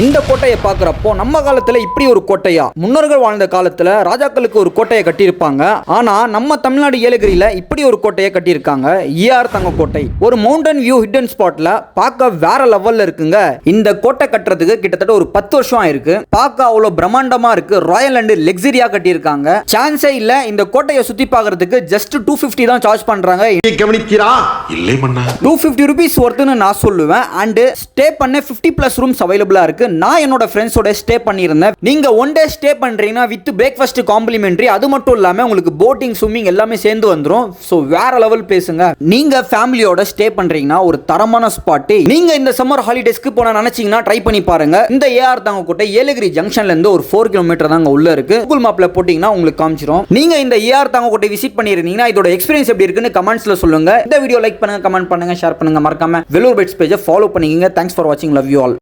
இந்த கோட்டையை பார்க்குறப்போ நம்ம காலத்துல இப்படி ஒரு கோட்டையா? முன்னோர்கள் வாழ்ந்த காலத்துல ராஜாக்களுக்கு ஒரு கோட்டையை கட்டியிருப்பாங்க. ஆனா நம்ம தமிழ்நாடு ஏலகிரியில இப்படி ஒரு கோட்டையை கட்டியிருக்காங்க. ஈஆர் தங்க கோட்டை ஒரு மவுண்டன் வியூ ஹிடன் ஸ்பாட்ல பார்க்க வேற லெவல்ல இருக்குங்க. இந்த கோட்டை கட்டுறதுக்கு கிட்டத்தட்ட ஒரு பத்து வருஷம் ஆயிருக்கு. பார்க்க அவ்வளோ பிரம்மாண்டமா இருக்கு. ராயல் அண்ட் லெக்ஸரியா கட்டியிருக்காங்க. சான்ஸே இல்ல இந்த கோட்டையை சுத்தி பார்க்கறதுக்கு ஜஸ்ட் டூ ஃபிஃப்டி தான் சார்ஜ் பண்றாங்க. கவனிக்கிறா? இல்லை டூ ஃபிஃப்டி ருபீஸ் ஒர்த்துன்னு நான் சொல்லுவேன். அண்டு ஸ்டே பண்ண ஃபிஃப்டி ப்ளஸ் ரூம்ஸ் அவைலபிளாக இருக்கு. நான் என்னோட ஃப்ரெண்ட்ஸோட ஸ்டே பண்ணியிருந்தேன். நீங்கள் ஒன் டே ஸ்டே பண்ணுறீங்கன்னா வித் பிரேக்ஃபாஸ்ட் காம்ப்ளிமெண்ட்ரி அது மட்டும் இல்லாமல் உங்களுக்கு போட்டிங் ஸ்விம்மிங் எல்லாமே சேர்ந்து வந்துடும் ஸோ வேற லெவல் பேசுங்க. நீங்கள் ஃபேமிலியோட ஸ்டே பண்ணுறீங்கன்னா ஒரு தரமான ஸ்பாட்டு நீங்கள் இந்த சம்மர் ஹாலிடேஸ்க்கு போன நினச்சிங்கன்னா ட்ரை பண்ணி பாருங்க. இந்த ஏஆர் தாங்க கோட்டை ஏலகிரி ஜங்ஷன்லேருந்து ஒரு ஃபோர் கிலோமீட்டர் தாங்க உள்ள இருக்கு. கூகுள் மேப்பில் போட்டிங்கன்னா உங்களுக்கு காமிச்சிரும். நீங்கள் இந்த ஏஆர் தாங்க கோட்டை விசிட் பண்ணியிருந்தீங்கன்னா இதோட எக்ஸ்பீரியன்ஸ் எப்படி இருக்குன்னு கமெண்ட்ஸ்ல சொல்லுங்க. இந்த வீடியோ லைக் பண்ணுங்கள் கமெண்ட் பண்ணுங்க ஷேர் பண்ணுங்க. மறக்காம வெலூர் பெட்ஸ் பேஜை ஃபாலோ பண்ணிக்கங்க. தேங்க்ஸ் ஃபார் வாட்சிங் லவ் யூ ஆல்